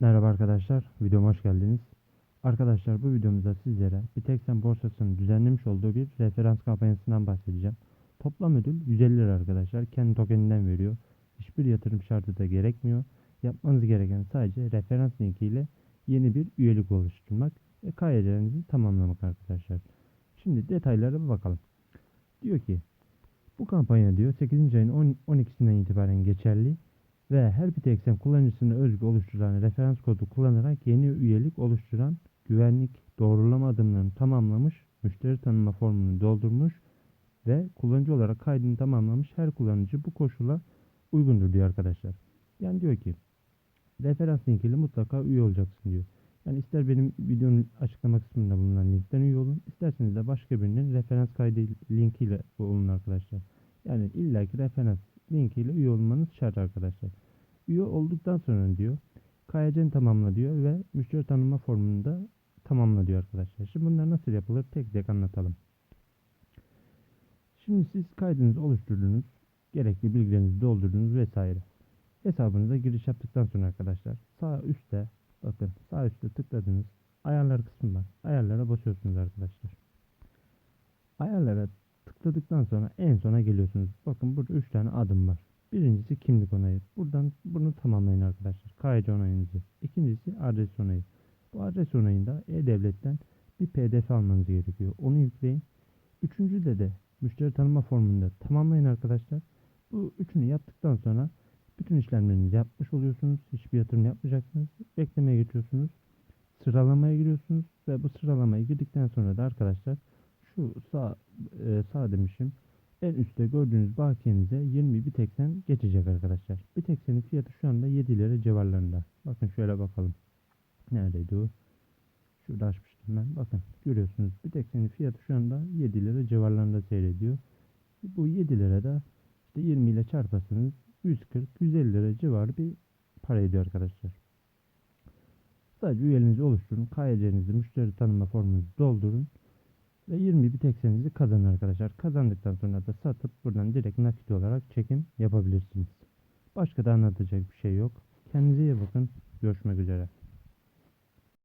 Merhaba arkadaşlar, videoma hoş geldiniz. Arkadaşlar bu videomuzda sizlere Bitexen borsasının düzenlemiş olduğu bir referans kampanyasından bahsedeceğim. Toplam ödül 150 lira arkadaşlar. Kendi tokeninden veriyor. Hiçbir yatırım şartı da gerekmiyor. Yapmanız gereken sadece referans linkiyle yeni bir üyelik oluşturmak ve KYC'lerinizi tamamlamak arkadaşlar. Şimdi detaylara bir bakalım. Diyor ki bu kampanya diyor 8. ayın 10 12'sinden itibaren geçerli ve her Bitexen kullanıcısına özgü oluşturulan referans kodu kullanarak yeni üyelik oluşturan güvenlik doğrulama adımlarını tamamlamış, müşteri tanıma formunu doldurmuş ve kullanıcı olarak kaydını tamamlamış her kullanıcı bu koşula uygundur diyor arkadaşlar. Yani diyor ki referans linkiyle mutlaka üye olacaksın diyor. Yani ister benim videonun açıklama kısmında bulunan linkten üye olun, isterseniz de başka birinin referans kaydı linkiyle olun arkadaşlar. Yani illaki referans linkiyle üye olmanız şart arkadaşlar. Üye olduktan sonra diyor KYC'ni tamamla diyor ve müşteri tanıma formunu da tamamla diyor arkadaşlar. Şimdi bunlar nasıl yapılır tek tek anlatalım. Şimdi siz kaydınızı oluşturdunuz, gerekli bilgilerinizi doldurdunuz vesaire. Hesabınıza giriş yaptıktan sonra arkadaşlar sağ üstte bakın sağ üstte tıkladınız. Ayarlar kısmı var. Ayarlara basıyorsunuz arkadaşlar. Ayarlara tıkladıktan sonra en sona geliyorsunuz. Bakın burada 3 tane adım var. Birincisi kimlik onayı. Buradan bunu tamamlayın arkadaşlar. KYC onayınızı. İkincisi adres onayı. Bu adres onayında E-Devlet'ten bir pdf almanız gerekiyor. Onu yükleyin. Üçüncüde de müşteri tanıma formunda tamamlayın arkadaşlar. Bu üçünü yaptıktan sonra bütün işlemlerinizi yapmış oluyorsunuz. Hiçbir yatırım yapmayacaksınız. Beklemeye geçiyorsunuz. Sıralamaya giriyorsunuz ve bu sıralamaya girdikten sonra da arkadaşlar şu sağ e, sağ demişim en üstte gördüğünüz bakiyenize 20 biteksen geçecek arkadaşlar. Biteksenin fiyatı şu anda 7 lira civarlarında. Bakın şöyle bakalım. Neredeydi o? Şurada açmıştım ben. Bakın görüyorsunuz biteksenin fiyatı şu anda 7 lira civarlarında seyrediyor. Bu 7 lira da işte 20 ile çarparsanız 140-150 lira civarı bir para ediyor arkadaşlar. Sadece üyeliğinizi oluşturun. KYC'nizi müşteri tanıma formunuzu doldurun. Ve 20 bir teksenizi kazanın arkadaşlar. Kazandıktan sonra da satıp buradan direkt nakit olarak çekim yapabilirsiniz. Başka da anlatacak bir şey yok. Kendinize iyi bakın. Görüşmek üzere.